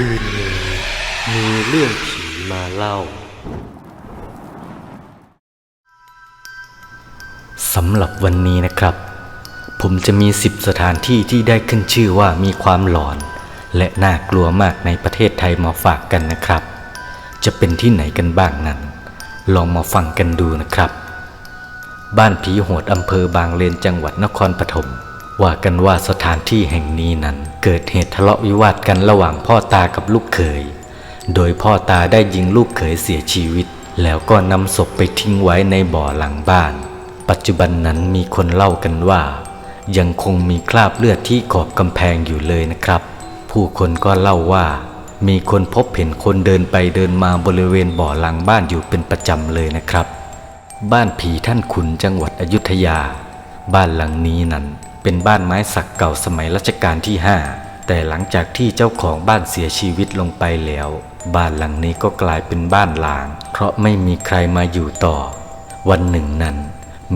คืนนี้มีเรื่องผีมาเล่าสำหรับวันนี้นะครับ ผมจะมี 10 สถานที่ที่ได้ขึ้นชื่อว่ามีความหลอน และน่ากลัวมากในประเทศไทยมาฝากกันนะครับ จะเป็นที่ไหนกันบ้างนั้น ลองมาฟังกันดูนะครับ บ้านผีโหดอำเภอบางเลนจังหวัดนครปฐม ว่ากันว่าสถานที่แห่งนี้นั้นเกิดเหตุทะเลาะวิวาทกันระหว่างพ่อตากับลูกเขย โดยพ่อตาได้ยิงลูกเขยเสียชีวิต แล้วก็นำศพไปทิ้งไว้ในบ่อหลังบ้าน ปัจจุบันนั้นมีคนเล่ากันว่า ยังคงมีคราบเลือดที่ขอบกำแพงอยู่เลยนะครับ ผู้คนก็เล่าว่า มีคนพบเห็นคนเดินไปเดินมาบริเวณบ่อหลังบ้านอยู่เป็นประจำเลยนะครับ บ้านผีท่านขุนจังหวัดอยุธยา บ้านหลังนี้นั้น เป็นบ้านไม้สักเก่าสมัยรัชกาลที่ 5 แต่หลังจากที่เจ้าของบ้านเสียชีวิตลงไปแล้ว บ้านหลังนี้ก็กลายเป็นบ้านหลาง เพราะไม่มีใครมาอยู่ต่อ วันหนึ่งนั้น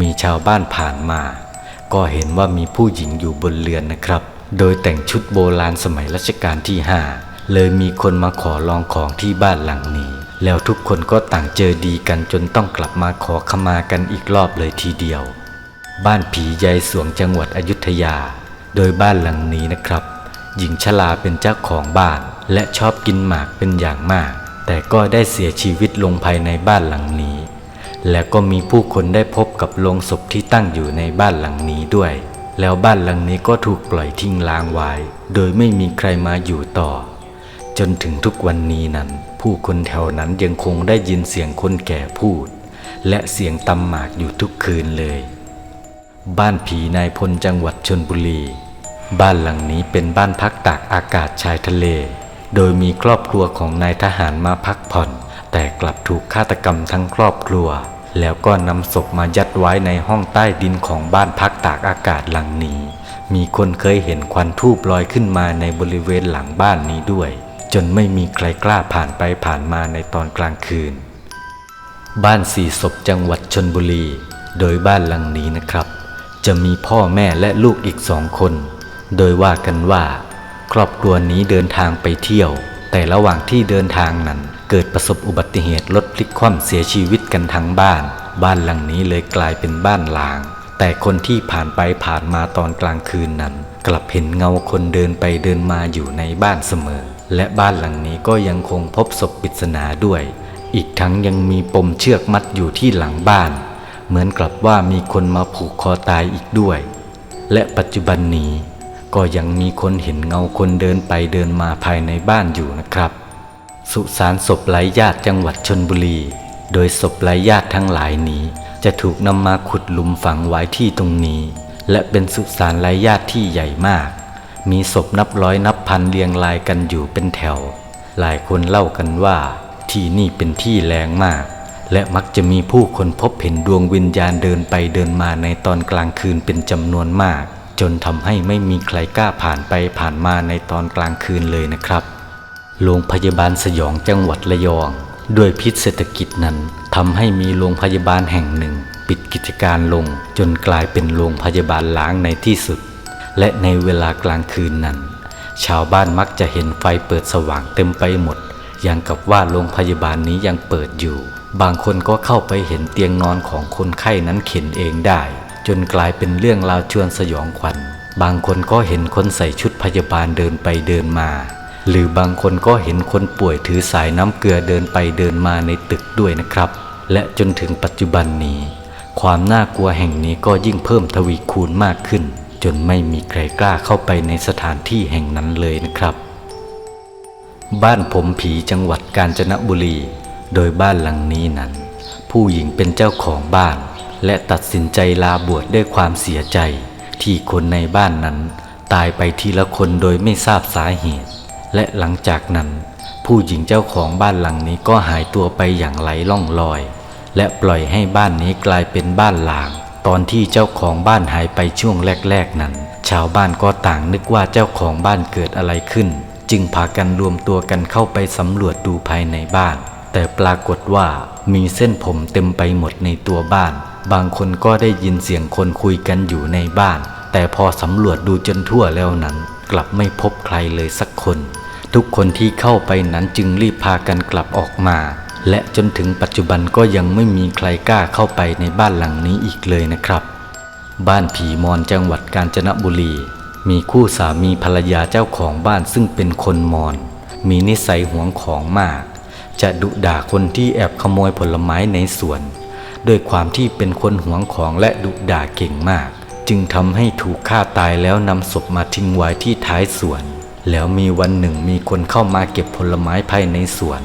มีชาวบ้านผ่านมา ก็เห็นว่ามีผู้หญิงอยู่บนเรือนนะครับ โดยแต่งชุดโบราณสมัยรัชกาลที่ 5 เลยมีคนมาขอลองของที่บ้านหลังนี้ แล้วทุกคนก็ต่างเจอดีกันจนต้องกลับมาขอขมากันอีกรอบเลยทีเดียว บ้านผียายสวงจังหวัดอยุธยา โดยบ้านหลังนี้นะครับ หญิงชราเป็นเจ้าของบ้าน และชอบกินหมากเป็นอย่างมาก แต่ก็ได้เสียชีวิตลงภายในบ้านหลังนี้ และก็มีผู้คนได้พบกับโลงศพที่ตั้งอยู่ในบ้านหลังนี้ด้วย แล้วบ้านหลังนี้ก็ถูกปล่อยทิ้งล้างไว้ โดยไม่มีใครมาอยู่ต่อ จนถึงทุกวันนี้นั้น ผู้คนแถวนั้นยังคงได้ยินเสียงคนแก่พูด และเสียงตำหมากอยู่ทุกคืนเลย บ้านผีนายพลจังหวัดชนบุรี บ้านหลังนี้เป็นบ้านพักตากอากาศชายทะเล โดยมีครอบครัวของนายทหารมาพักผ่อน แต่กลับถูกฆาตกรรมทั้งครอบครัว แล้วก็นำศพมายัดไว้ในห้องใต้ดินของบ้านพักตากอากาศหลังนี้ มีคนเคยเห็นควันทูบลอยขึ้นมาในบริเวณหลังบ้านนี้ด้วย จนไม่มีใครกล้าผ่านไปผ่านมาในตอนกลางคืน บ้านสี่ศพจังหวัดชนบุรี โดยบ้านหลังนี้นะครับ จะมีพ่อแม่และลูกอีกสองคน โดยว่ากันว่า ครอบครัวนี้เดินทางไปเที่ยว แต่ระหว่างที่เดินทางนั้น เกิดประสบอุบัติเหตุรถพลิกคว่ำเสียชีวิตกันทั้งบ้าน บ้านหลังนี้เลยกลายเป็นบ้านลาง แต่คนที่ผ่านไปผ่านมาตอนกลางคืนนั้น กลับเห็นเงาคนเดินไปเดินมาอยู่ในบ้านเสมอ และบ้านหลังนี้ก็ยังคงพบศพปริศนาด้วย อีกทั้งยังมีปมเชือกมัดอยู่ที่หลังบ้าน เหมือนกลับว่ามีคนมาผูกคอตายอีกด้วย และปัจจุบันนี้ก็ยังมีคนเห็นเงาคนเดินไปเดินมาภายในบ้านอยู่นะครับ สุสานศพไร้ญาติจังหวัดชนบุรี โดยศพไร้ญาติทั้งหลายนี้ จะถูกนำมาขุดหลุมฝังไว้ที่ตรงนี้ และเป็นสุสานไร้ญาติที่ใหญ่มาก มีศพนับร้อยนับพันเรียงรายกันอยู่เป็นแถว หลายคนเล่ากันว่าที่นี่เป็นที่แรงมาก และมักจะมีผู้คนพบเห็นดวงวิญญาณเดินไปเดินมาในตอนกลางคืนเป็นจำนวนมาก จนทำให้ไม่มีใครกล้าผ่านไปผ่านมาในตอนกลางคืนเลยนะครับ โรงพยาบาลสยองจังหวัดระยอง ด้วยพิษเศรษฐกิจนั้นทำให้มีโรงพยาบาลแห่งหนึ่ง ปิดกิจการลง จนกลายเป็นโรงพยาบาลล้างในที่สุด และในเวลากลางคืนนั้น ชาวบ้านมักจะเห็นไฟเปิดสว่างเต็มไปหมด อย่างกับว่าโรงพยาบาลนี้ยังเปิดอยู่ บางคนก็เข้าไปเห็นเตียงนอนของคนไข้นั้นเข็นเองได้ จนกลายเป็นเรื่องราวชวนสยองขวัญ บางคนก็เห็นคนใส่ชุดพยาบาลเดินไปเดินมา หรือบางคนก็เห็นคนป่วยถือสายน้ำเกลือเดินไปเดินมาในตึกด้วยนะครับ และจนถึงปัจจุบันนี้ ความน่ากลัวแห่งนี้ก็ยิ่งเพิ่มทวีคูณมากขึ้น จนไม่มีใครกล้าเข้าไปในสถานที่แห่งนั้นเลยนะครับ บ้านผมผีจังหวัดกาญจนบุรี โดยบ้านหลังนี้นั้น ผู้หญิงเป็นเจ้าของบ้าน และตัดสินใจลาบวชด้วยความเสียใจ ที่คนในบ้านนั้น ตายไปทีละคนโดยไม่ทราบสาเหตุ และหลังจากนั้น ผู้หญิงเจ้าของบ้านหลังนี้ก็หายตัวไปอย่างไร้ล่องลอย และปล่อยให้บ้านนี้กลายเป็นบ้านหลาง ตอนที่เจ้าของบ้านหายไปช่วงแรกๆนั้น ชาวบ้านก็ต่างนึกว่าเจ้าของบ้านเกิดอะไรขึ้น จึงพากันรวมตัวกันเข้าไปสำรวจดูภายในบ้าน แต่ปรากฏว่ามีเส้นผมเต็มไปหมดในตัวบ้าน บางคนก็ได้ยินเสียงคนคุยกันอยู่ในบ้าน แต่พอสำรวจดูจนทั่วแล้วนั้น กลับไม่พบใครเลยสักคน ทุกคนที่เข้าไปนั้นจึงรีบพากันกลับออกมา และจนถึงปัจจุบันก็ยังไม่มีใครกล้าเข้าไปในบ้านหลังนี้อีกเลยนะครับ บ้านผีมอนจังหวัดกาญจนบุรี มีคู่สามีภรรยาเจ้าของบ้านซึ่งเป็นคนมอน มีนิสัยหวงของมาก จะดุด่าคนที่แอบขโมยผลไม้ในสวนด้วยความที่เป็นคนหวงของและดุด่าเก่งมาก จึงทำให้ถูกฆ่าตายแล้วนำศพมาทิ้งไว้ที่ท้ายสวน แล้วมีวันหนึ่งมีคนเข้ามาเก็บผลไม้ภายในสวน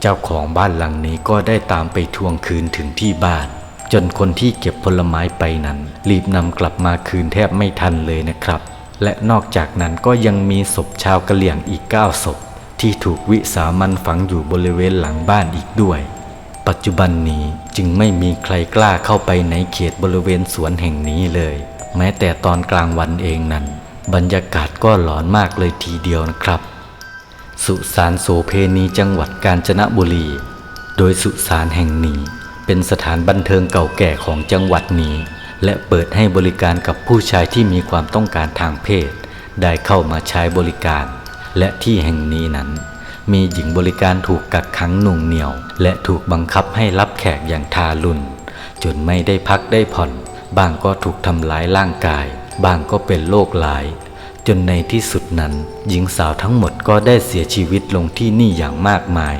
เจ้าของบ้านหลังนี้ก็ได้ตามไปทวงคืนถึงที่บ้าน จนคนที่เก็บผลไม้ไปนั้น รีบนำกลับมาคืนแทบไม่ทันเลยนะครับ และนอกจากนั้นก็ยังมีศพชาวกะเหลี่ยงอีก9ศพ ที่ถูกวิสามันฝังอยู่บริเวณหลังบ้านอีกด้วย ปัจจุบันนี้จึงไม่มีใครกล้าเข้าไปในเขตบริเวณสวนแห่งนี้เลย แม้แต่ตอนกลางวันเองนั้น บรรยากาศก็หลอนมากเลยทีเดียวนะครับ สุสานโสเพณีจังหวัดกาญจนบุรี โดยสุสานแห่งนี้ เป็นสถานบันเทิงเก่าแก่ของจังหวัดนี้ และเปิดให้บริการกับผู้ชายที่มีความต้องการทางเพศ ได้เข้ามาใช้บริการ และที่แห่งนี้นั้น มีหญิงบริการถูกกักขังหน่วงเหนี่ยว และถูกบังคับให้รับแขกอย่างทารุณจนไม่ได้พักได้ผ่อน บางก็ถูกทำร้ายร่างกาย บางก็เป็นโรคหลาย จนในที่สุดนั้น หญิงสาวทั้งหมดก็ได้เสียชีวิตลงที่นี่อย่างมากมาย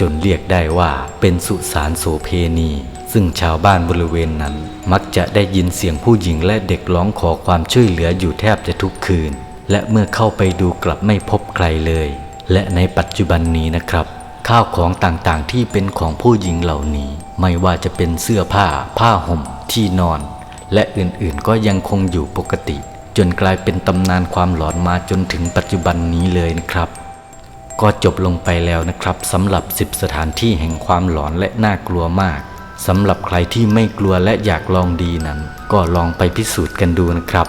จนเรียกได้ว่าเป็นสุสานโสเพณี ซึ่งชาวบ้านบริเวณนั้น มักจะได้ยินเสียงผู้หญิงและเด็กร้องขอความช่วยเหลืออยู่แทบจะทุกคืน และเมื่อเข้าไปดูกลับไม่พบใครเลย และในปัจจุบันนี้นะครับ ข้าวของต่างๆที่เป็นของผู้หญิงเหล่านี้ ไม่ว่าจะเป็นเสื้อผ้า ผ้าห่ม ที่นอน และอื่นๆก็ยังคงอยู่ปกติ จนกลายเป็นตำนานความหลอนมาจนถึงปัจจุบันนี้เลยนะครับ ก็จบลงไปแล้วนะครับสำหรับ 10 สถานที่แห่งความหลอนและน่ากลัวมากสำหรับใครที่ไม่กลัวและอยากลองดีนั้น ก็ลองไปพิสูจน์กันดูนะครับ